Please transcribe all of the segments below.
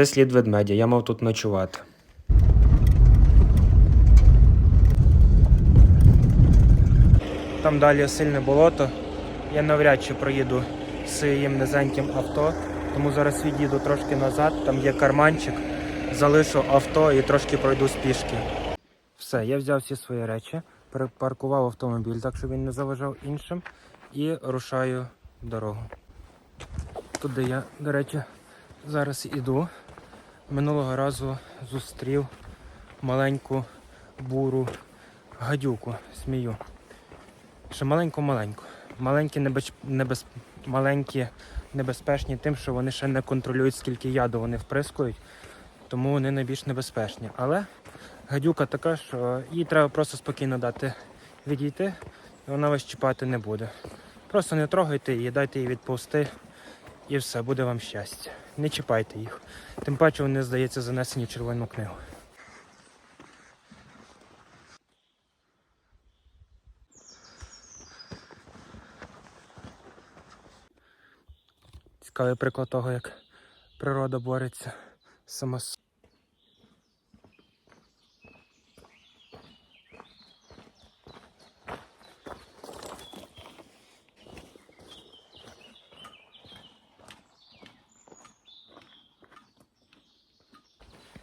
Це слід ведмедя, я мав тут ночувати. Там далі сильне болото. Я навряд чи проїду з своїм низеньким авто, тому зараз від'їду трошки назад, там є карманчик, залишу авто і трошки пройду з пішки. Все, я взяв всі свої речі, припаркував автомобіль, так щоб він не заважав іншим, і рушаю дорогу. Туди я, до речі, зараз іду. Минулого разу зустрів маленьку буру гадюку, смію. Ще маленьку-маленьку. Маленькі, небеч... небез... маленькі небезпечні тим, що вони ще не контролюють, скільки яду вони вприскують, тому вони найбільш небезпечні. Але гадюка така, що їй треба просто спокійно дати відійти, і вона вас чіпати не буде. Просто не трогайте її, дайте їй відповсти, і все, буде вам щастя. Не чіпайте їх. Тим паче вони, здається, занесені в червону книгу. Цікавий приклад того, як природа бореться сама з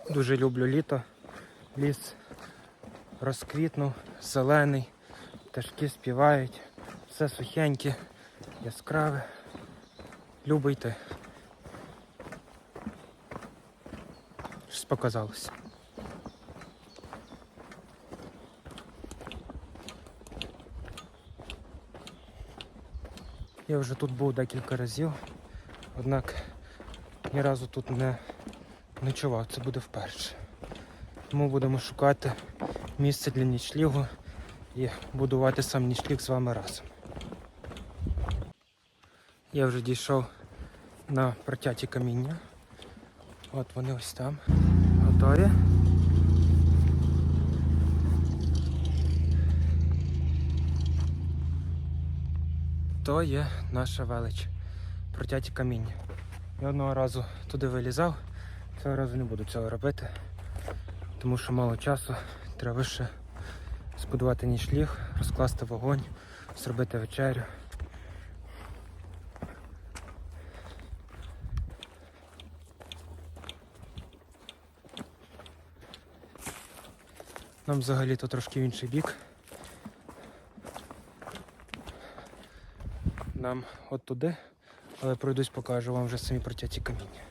Дуже люблю літо. Ліс розквітнув, зелений, пташки співають, все сухеньке, яскраве. Любийте. Щось показалося. Я вже тут був декілька разів, однак ні разу тут не ночував, це буде вперше. Тому будемо шукати місце для нічлігу і будувати сам нічліг з вами разом. Я вже дійшов на протяті каміння. От вони ось там. Готові. То є наша велич. Протяті каміння. Я одного разу туди вилізав, цього разу не буду цього робити, тому що мало часу. Треба ще збудувати нічліг, розкласти вогонь, зробити вечерю. Нам взагалі то трошки в інший бік. Нам от туди, але пройдусь покажу вам вже самі протяті каміння.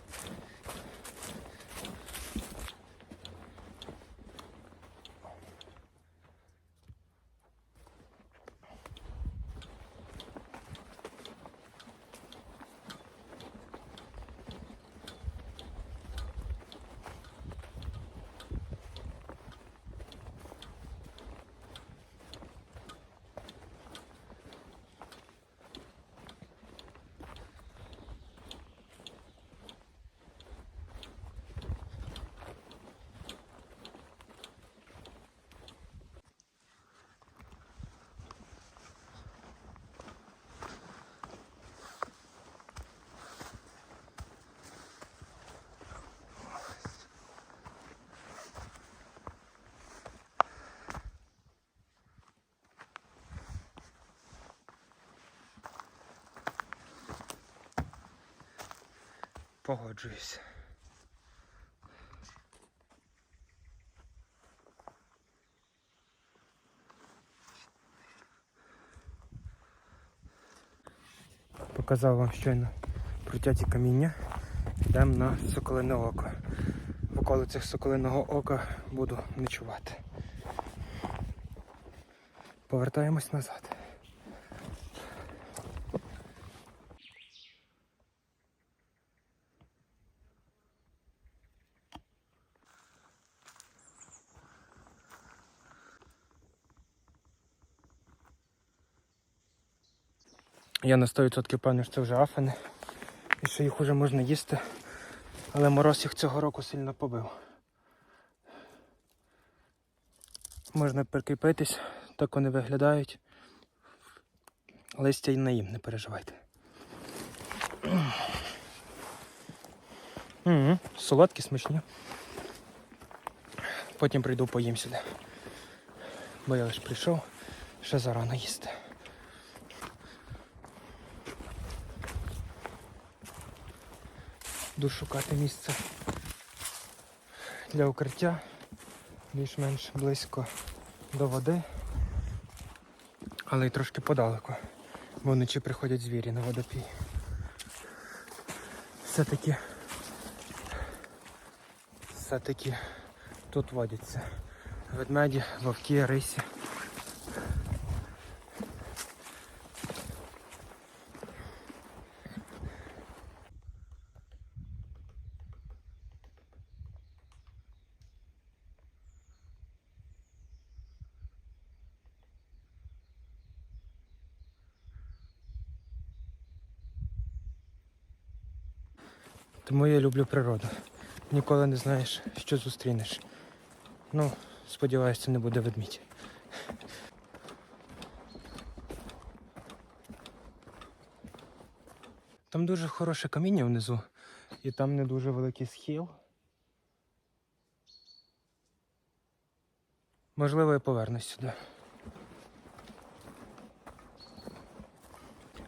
Погоджуюсь. Показав вам щойно протяті каміння. Йдемо на Соколине око. В околицях Соколиного ока буду ночувати. Повертаємось назад. Я на 100% певний, що це вже афини. І що їх вже можна їсти. Але мороз їх цього року сильно побив. Можна прикріпитись, так вони виглядають. Листя й на їм, не переживайте. Угу. Солодкі, смачні. Потім прийду поїм сюди. Бо я лише прийшов, ще зарано їсти. Йду шукати місце для укриття більш-менш близько до води, але й трошки подалеку, бо вночі приходять звірі на водопій. Все-таки все-таки тут водяться ведмеді, вовки, рисі. Тому я люблю природу. Ніколи не знаєш, що зустрінеш. Ну, сподіваюся, це не буде ведмідь. Там дуже хороше каміння внизу, і там не дуже великий схил. Можливо, я повернусь сюди.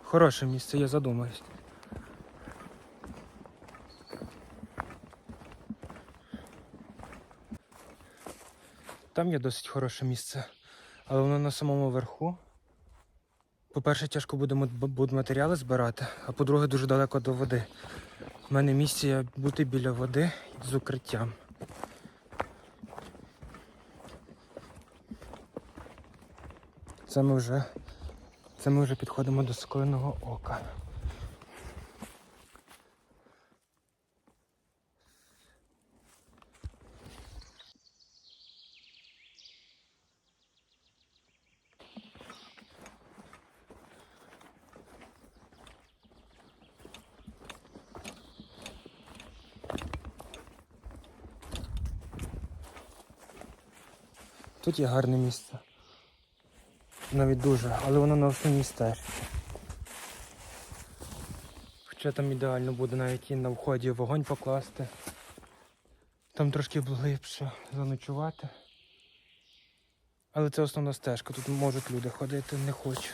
Хороше місце, я задумаюсь. Там є досить хороше місце, але воно на самому верху. По-перше, тяжко буде мат- будматеріали збирати, а по-друге, дуже далеко до води. У мене місія бути біля води з укриттям. Це ми вже, це ми вже підходимо до соколиного ока. Тут є гарне місце. Навіть дуже, але воно на основній стежці. Хоча там ідеально буде навіть і на вході вогонь покласти. Там трошки глибше заночувати. Але це основна стежка, тут можуть люди ходити, не хочу.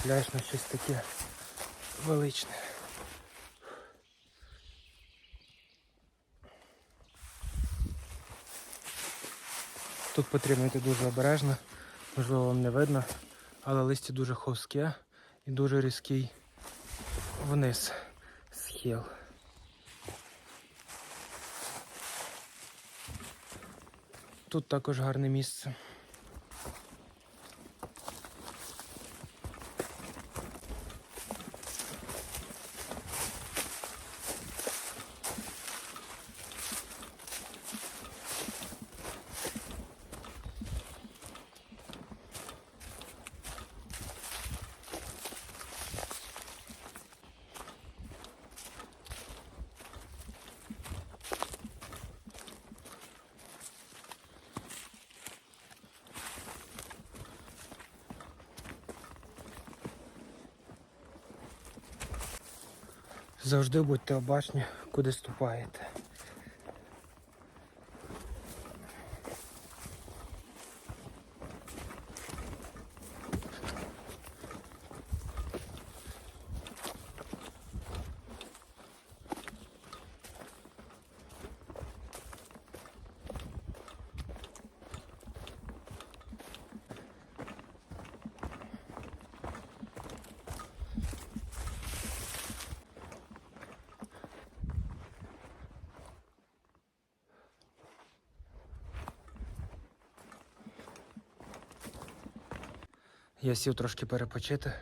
Люблю, натрапляєш на щось таке величне. Тут потрібно йти дуже обережно, можливо вам не видно, але листя дуже ховське і дуже різкий вниз схил. Тут також гарне місце. Завжди будьте обачні, куди ступаєте. Я сів трошки перепочити.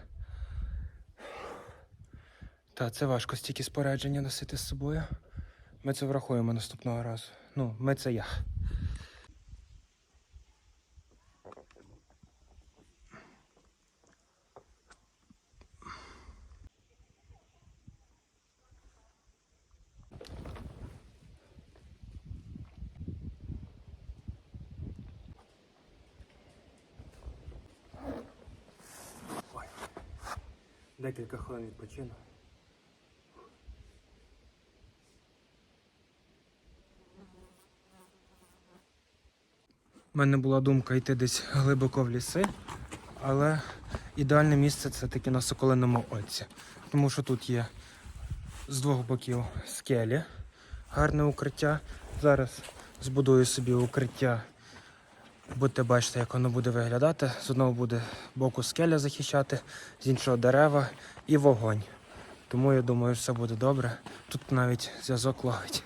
Та це важко стільки спорядження носити з собою. Ми це врахуємо наступного разу. Ну, ми це я. Декілька хвилин відпочину. У мене була думка йти десь глибоко в ліси, але ідеальне місце це таки на Соколиному Оці. Тому що тут є з двох боків скелі, гарне укриття. Зараз збудую собі укриття. Будете бачити, як воно буде виглядати. З одного буде боку скеля захищати, з іншого дерева і вогонь. Тому я думаю, все буде добре. Тут навіть зв'язок ловить.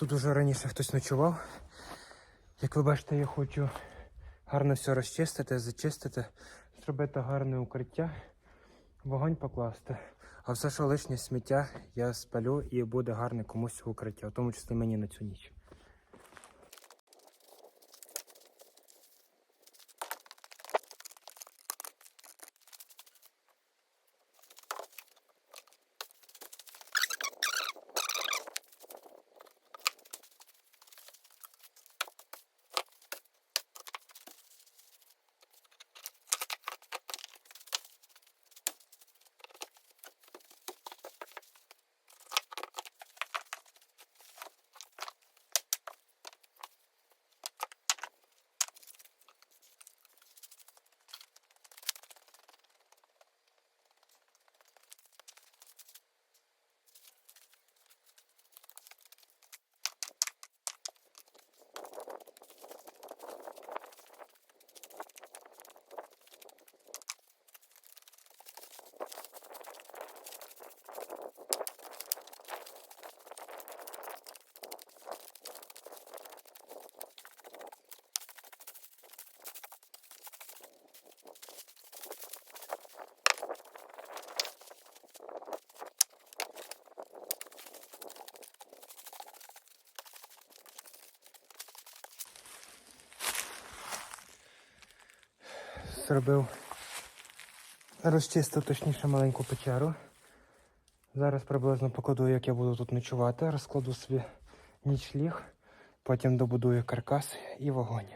Тут уже раніше хтось ночував. Як ви бачите, я хочу гарно все розчистити, зачистити, зробити гарне укриття, вогонь покласти. А все, що лишнє сміття, я спалю і буде гарне комусь укриття, в тому числі мені на цю ніч. Зробив, розчистив точніше маленьку печеру. Зараз приблизно покладу, як я буду тут ночувати, розкладу собі нічліг, потім добудую каркас і вогонь.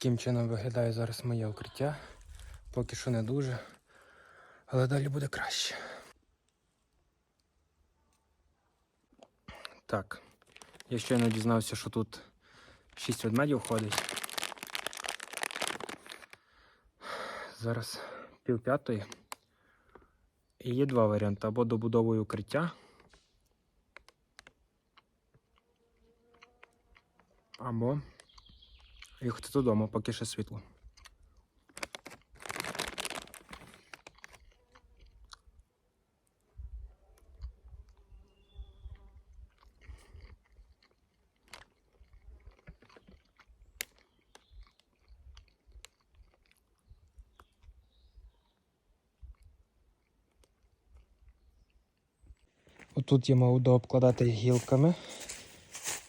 Таким чином виглядає зараз моє укриття. Поки що не дуже, але далі буде краще. Так, я щойно дізнався, що тут 6 ведмедів ходить. Зараз пів п'ятої. І є два варіанти: або добудовую укриття, або їхати додому, поки ще світло. Отут я мав дообкладати гілками.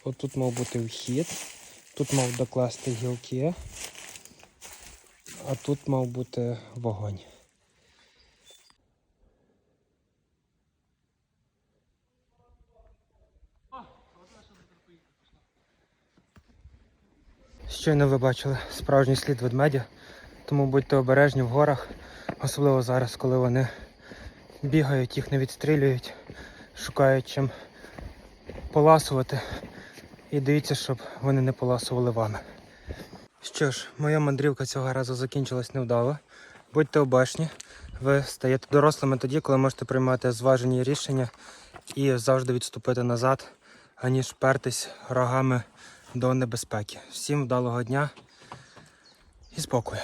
Отут мав бути вхід. Тут мав докласти гілки. А тут мав бути вогонь. Щойно ви бачили справжній слід ведмедя, тому будьте обережні в горах, особливо зараз, коли вони бігають, їх не відстрілюють, шукають чим поласувати. І дивіться, щоб вони не поласували вами. Що ж, моя мандрівка цього разу закінчилась невдало. Будьте обачні, ви стаєте дорослими тоді, коли можете приймати зважені рішення і завжди відступити назад, аніж пертись рогами до небезпеки. Всім вдалого дня і спокою.